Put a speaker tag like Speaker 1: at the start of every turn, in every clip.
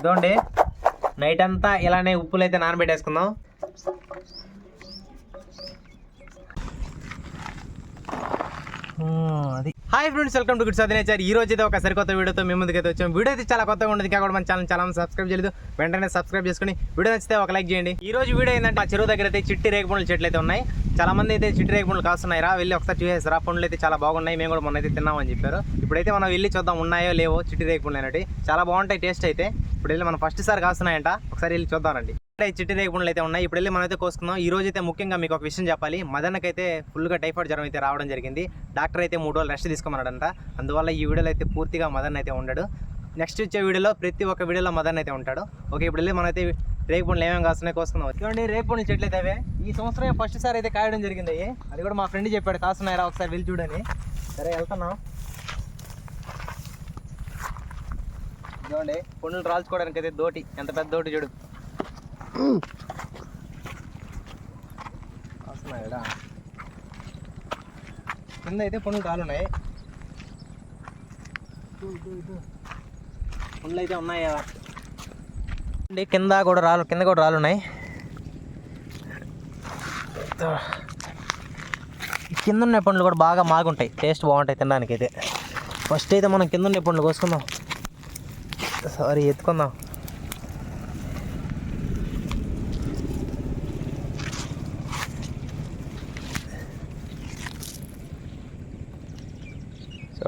Speaker 1: ఇదోండి. Night అంతా ఇలానే ఉప్పులు అయితే నానబెట్టేసుకుందాం అది hi friends welcome to good సదినేచార్ ఈ రోజు అయితే ఒక సరికొత్త వీడియోతో మేము ముందుకైతే వచ్చాం. వీడియో అయితే చాలా కొత్తగా ఉండదు ఇంకా కూడా మన ఛానల్ చాలా సబ్స్క్రైబ్ చేయలేదు. వెంటనే సబ్స్క్రైబ్ చేసుకుని వీడియో నచ్చితే ఒక లైక్ చేయండి. ఈ రోజు వీడియో ఏంటంటే ఆ చెరువు దగ్గర అయితే చిట్టి రేగుపండ్ల చెట్లు అయితే ఉన్నాయి. చాలా మంది అయితే చిట్టి రేగుపండ్లు కాస్తున్నాయి. రా వెళ్ళి ఒకసారి చూసేసి రా పండ్లు అయితే చాలా బాగున్నాయి. మేము కూడా మొన్న అయితే తిన్నామని చెప్పారు. ఇప్పుడైతే మనం వెళ్ళి చూద్దాం ఉన్నాయో లేవో చిట్టి రేగుపండ్లు అనేవి చాలా బాగుంటాయి టేస్ట్ అయితే. ఇప్పుడు వెళ్ళి మనం ఫస్ట్ సారి కాస్తున్నాయంట. ఒకసారి వెళ్ళి చూద్దామండి ఈ చిట్టి రేగుండలు అయితే ఉన్నాయి. ఇప్పుడు వెళ్ళి మనమైతే అయితే కోసుకుందాం. ఈ రోజు అయితే ముఖ్యంగా మీకు ఒక విషయం చెప్పాలి. మదనకైతే ఫుల్గా టైఫాయిడ్ జ్వరం అయితే రావడం జరిగింది. డాక్టర్ అయితే మూడు రోజులు రెస్ట్ తీసుకోమన్నాడంట. అందువల్ల ఈ వీడియోలో అయితే పూర్తిగా మదన్ అయితే ఉండడు. నెక్స్ట్ వచ్చే వీడియోలో ప్రతి ఒక్క వీడియోలో మదన్ అయితే ఉంటాడు. ఓకే ఇప్పుడు వెళ్ళి మనమైతే రేగుపండ్లు ఏమేమి కాస్తున్నాయి కోసుకుందాం. చూడండి రేగుపండ్లు చెట్లు అయితే అవే. ఈ సంవత్సరం ఫస్ట్ సారి అయితే కాయడం జరిగింది అయ్యి. అది కూడా మా ఫ్రెండ్ చెప్పాడు కాస్తున్నాయిరా ఒకసారి వెళ్ళి చూడని. సరే వెళ్తున్నాం. చూడండి పండ్లు రాల్చుకోవడానికి అయితే దోటి. ఎంత పెద్ద దోటి చూడు. వస్తున్నాయా? కింద అయితే పండ్లు రాలున్నాయి పండ్లు అయితే ఉన్నాయి కదా. అండి కింద కూడా రాళ్ళు కింద కూడా రాలున్నాయి కింద ఉన్న పండ్లు కూడా బాగా మాగుంటాయి. టేస్ట్ బాగుంటాయి తినడానికి అయితే ఫస్ట్ అయితే మనం కింద ఉన్న పండ్లు కోసుకుందాం. సారీ ఎత్తుకుందాం.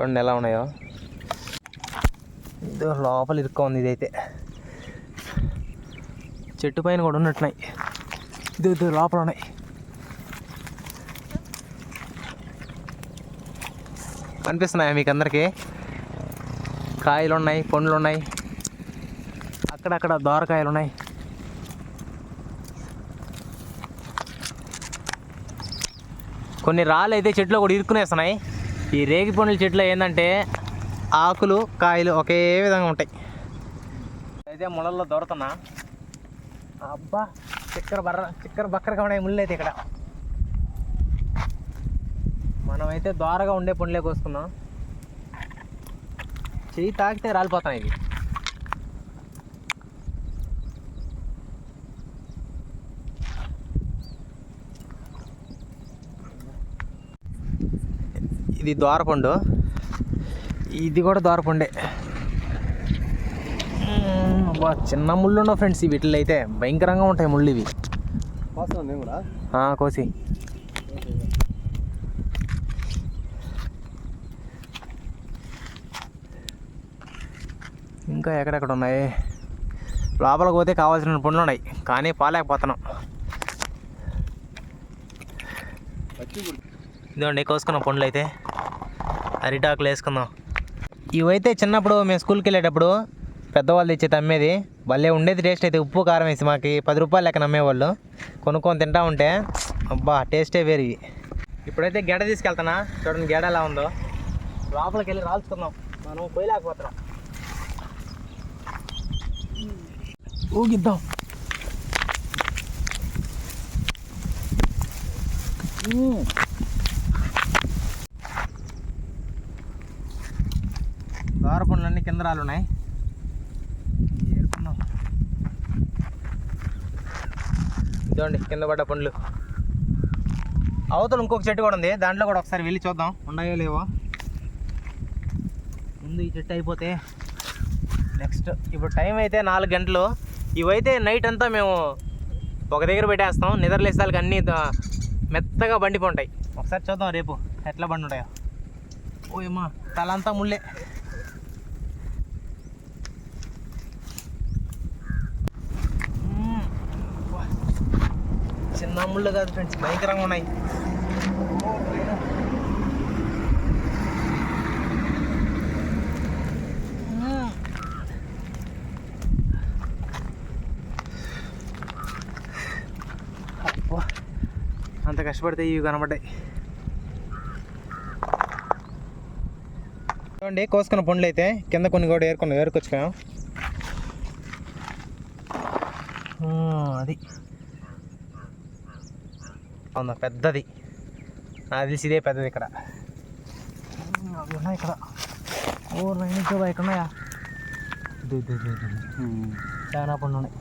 Speaker 1: చూడండి ఎలా ఉన్నాయో. ఇది లోపల ఇరుక్క ఉంది ఇదైతే. చెట్టు పైన కూడా ఉన్నట్టున్నాయి. ఇది ఇది లోపల ఉన్నాయి. కనిపిస్తున్నాయా మీకు అందరికీ? కాయలు ఉన్నాయి పండ్లు ఉన్నాయి అక్కడక్కడ దోరకాయలు ఉన్నాయి. కొన్ని రాళ్ళు అయితే చెట్లో కూడా ఇరుక్కునేస్తున్నాయి. ఈ రేగి పండ్ల చెట్లు ఏంటంటే ఆకులు కాయలు ఒకే విధంగా ఉంటాయి. అయితే ముళ్ళల్లో దొరుకుతున్నా. అబ్బా చిక్కర బర్ర చిక్కర బక్కరగా ఉన్నాయి ముళ్ళు అయితే ఇక్కడ. మనమైతే ద్వారగా ఉండే పండ్లే కోసుకుందాం. చెయ్యి తాకితే రాలిపోతాం ఇది ఇది దోరపండు ఇది కూడా దోరపండే అబ్బా చిన్న ముళ్ళు ఉండవు ఫ్రెండ్స్ వీటిలో అయితే. భయంకరంగా ఉంటాయి ముళ్ళు ఇవి. కోసి. ఇంకా ఎక్కడెక్కడ ఉన్నాయి? లోపలికి పోతే కావాల్సిన పండ్లు ఉన్నాయి కానీ పాలేకపోతున్నాం. ఇదిగోండి కోసుకున్నాం పండ్లు అయితే అరిటాకులు వేసుకుందాం. ఇవైతే చిన్నప్పుడు మేము స్కూల్కి వెళ్ళేటప్పుడు పెద్దవాళ్ళు తెచ్చి అమ్మేది భలే ఉండేది టేస్ట్ అయితే ఉప్పు కారం వేసి మాకు పది రూపాయలు లెక్కన అమ్మేవాళ్ళు కొనుక్కొని తింటా ఉంటే అబ్బా టేస్టే వేరు ఇవి. ఇప్పుడైతే గెడ తీసుకెళ్తానా చూడండి గెడ ఎలా ఉందో. లోపలికి వెళ్ళి రాల్చుకుందాం. మనం పోయలేకపోతున్నాం. ఊగిద్దాం. దోర పండ్లు అన్ని కింద రాళ్ళు ఉన్నాయి ఏరుకున్నాం. ఇదండి కింద పడ్డ పండ్లు. అవతల ఇంకొక చెట్టు కూడా ఉంది. దాంట్లో కూడా ఒకసారి వెళ్ళి చూద్దాం. ఉన్నాయో లేవో. ముందు ఈ చెట్టు అయిపోతే నెక్స్ట్. ఇప్పుడు టైం అయితే నాలుగు గంటలు. ఇవైతే నైట్ అంతా మేము ఒక దగ్గర పెట్టేస్తాం. నిద్రలేసాలకి అన్నీ మెత్తగా బండిపోంటాయి ఒకసారి చూద్దాం రేపు ఎట్లా బండి ఉంటాయో. ఓయమ్మా తలంతా ముళ్ళే మ్మ్. వా. చిన్న ముళ్ళు కాదు ఫ్రెండ్స్ భయంకరంగా ఉన్నాయి. అంత కష్టపడితే ఇవి కనబడ్డాయి. చూడండి కోసుకున్న పండ్లు అయితే కింద కొన్ని కూడా ఏరుకున్నాం ఏరుకొచ్చుకున్నాం. అది. అవునా పెద్దది. నాకు తెలిసి ఇదే పెద్దది ఇక్కడ. ఉన్నాయి ఇక్కడ. ఓ నైన్ ఇక్కడ ఉన్నాయా. చాలా పండు ఉన్నాయి.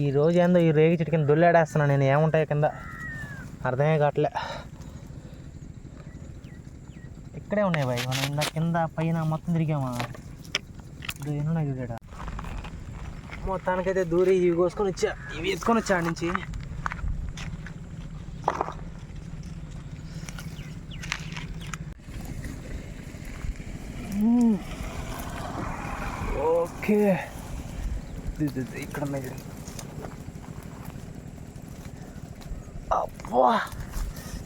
Speaker 1: ఈ రోజు ఏందో ఈ రేగి చెట్టు కింద దొల్లాడేస్తున్నా నేను. ఏముంటాయి కింద? అర్థమే కావట్లే. ఇక్కడే ఉన్నాయి బాయ్. మనం ఇందా కింద పైన మొత్తం తిరిగామా? ఇదో చూడాడ మొత్తానికైతే దూరి ఇవి కోసుకొని వచ్చా. ఇవి ఎత్తుకొని వచ్చా నుంచి ఓకే. ఇక్కడ ఉన్నాయి. అబ్బా.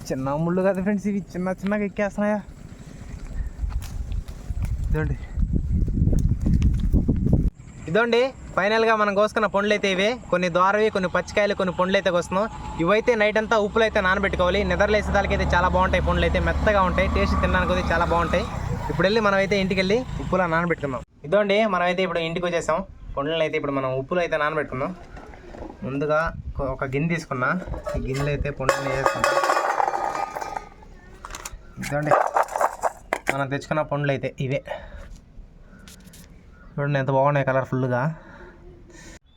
Speaker 1: చిన్న ముళ్ళు కదా ఫ్రెండ్స్ ఇవి చిన్న చిన్నగా ఎక్కేస్తున్నాయా? చూడండి ఇదండి ఫైనల్గా మనం కోసుకున్న పండ్లు అయితే ఇవే. కొన్ని ద్వారవి కొన్ని పచ్చికాయలు కొన్ని పండ్లు అయితే కోస్తున్నాం. ఇవైతే నైట్ అంతా ఉప్పులు అయితే నానబెట్టుకోవాలి. నిద్రలేసే దానికి అయితే చాలా బాగుంటాయి పండ్లు అయితే మెత్తగా ఉంటాయి. టేస్ట్ తినడానికి అయితే చాలా బాగుంటాయి. ఇప్పుడు వెళ్ళి మనం అయితే ఇంటికి వెళ్ళి ఉప్పులా నానబెట్టుకుందాం. ఇదండి మనం అయితే ఇప్పుడు ఇంటికి వచ్చేసాం. పండ్లను అయితే ఇప్పుడు మనం ఉప్పులు అయితే నానబెట్టుకుందాం. ముందుగా ఒక- గిన్నె తీసుకున్నా. ఈ గిన్నెలో అయితే పండ్లు వేసుకుంటాం ఇదండి మనం తెచ్చుకున్న పండ్లు అయితే ఇవే. చూడండి ఎంత బాగున్నాయి కలర్ఫుల్గా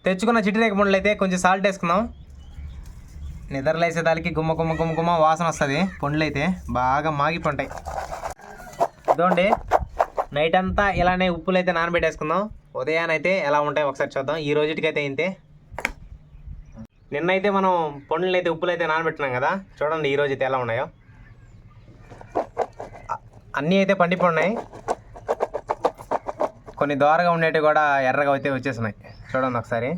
Speaker 1: తెచ్చుకున్న చిట్టిరేక పండ్లు అయితే కొంచెం సాల్ట్ వేసుకుందాం. నిద్రలేసే దానికి గుమ్మ గుమ్మ గుమ్మ గుమ్మ వాసన వస్తుంది. పండ్లు అయితే బాగా మాగిపోంటాయి ఇదోండి నైట్ అంతా ఇలానే ఉప్పులు అయితే నానబెట్టేసుకుందాం. ఉదయాన్నైతే ఎలా ఉంటాయి ఒకసారి చూద్దాం. ఈ రోజుటికైతే ఇంతే. నిన్నైతే మనం పండ్లు అయితే ఉప్పులు అయితే నానబెట్టినాం కదా. చూడండి ఈ రోజు అయితే ఎలా ఉన్నాయో. అన్నీ అయితే పండిపోయినాయి కొన్ని దోరగా ఉండేవి కూడా ఎర్రగా అయితే వచ్చేసినాయి. చూడండి ఒకసారి.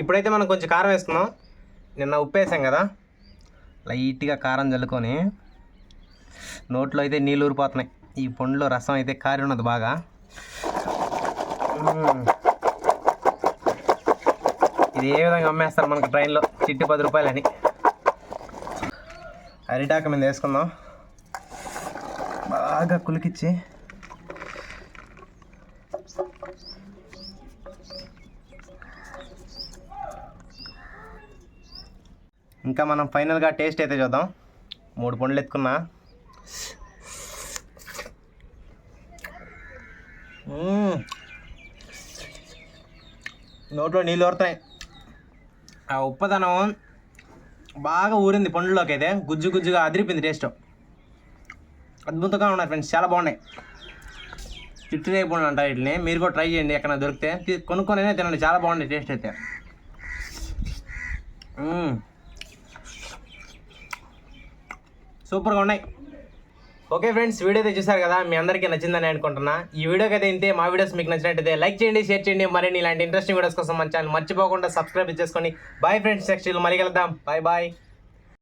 Speaker 1: ఇప్పుడైతే మనం కొంచెం కారం వేసుకున్నాం నిన్న ఉప్పు వేసాం కదా. లైట్గా కారం చల్లుకొని నోట్లో అయితే నీళ్ళు ఊరిపోతున్నాయి. ఈ పండులో రసం అయితే కారి ఉన్నది బాగా. ఇది ఏ విధంగా అమ్మేస్తారు మనకు ట్రైన్లో? చిట్టి పది రూపాయలని. అరిటాక మీద వేసుకుందాం. బాగా కులికిచ్చి ఇంకా మనం ఫైనల్గా టేస్ట్ అయితే చూద్దాం. మూడు పండ్లు ఎత్తుకున్నా. నోట్లో నీళ్ళు ఊరుతాయి ఆ ఉప్పదనం బాగా ఊరింది పండ్లలోకి అయితే. గుజ్జు గుజ్జుగా అదిరిపోయింది టేస్ట్ అద్భుతంగా ఉన్నాయి ఫ్రెండ్స్ చాలా బాగున్నాయి. చిట్టు పండ్లు అంటారు వీటిని. మీరు కూడా ట్రై చేయండి ఎక్కడ దొరికితే. తీ- తినండి. చాలా బాగుంది టేస్ట్ అయితే మ్మ్. సూపర్గా ఉన్నాయి. ఓకే ఫ్రెండ్స్ వీడియో అయితే చూసారు కదా మీ అందరికీ నచ్చిందని అనుకుంటున్నా. ఈ వీడియోకి అయితే ఇంతే మా వీడియోస్ మీకు నచ్చినట్టయితే లైక్ చేయండి షేర్ చేయండి మరిన్ని ఇలాంటి ఇంట్రెస్టింగ్ వీడియోస్ కోసం మన ఛానల్ మర్చిపోకుండా సబ్స్క్రైబ్ చేసుకోండి బాయ్ ఫ్రెండ్స్ నెక్స్ట్ మళ్ళీ కలుద్దాం. Bye bye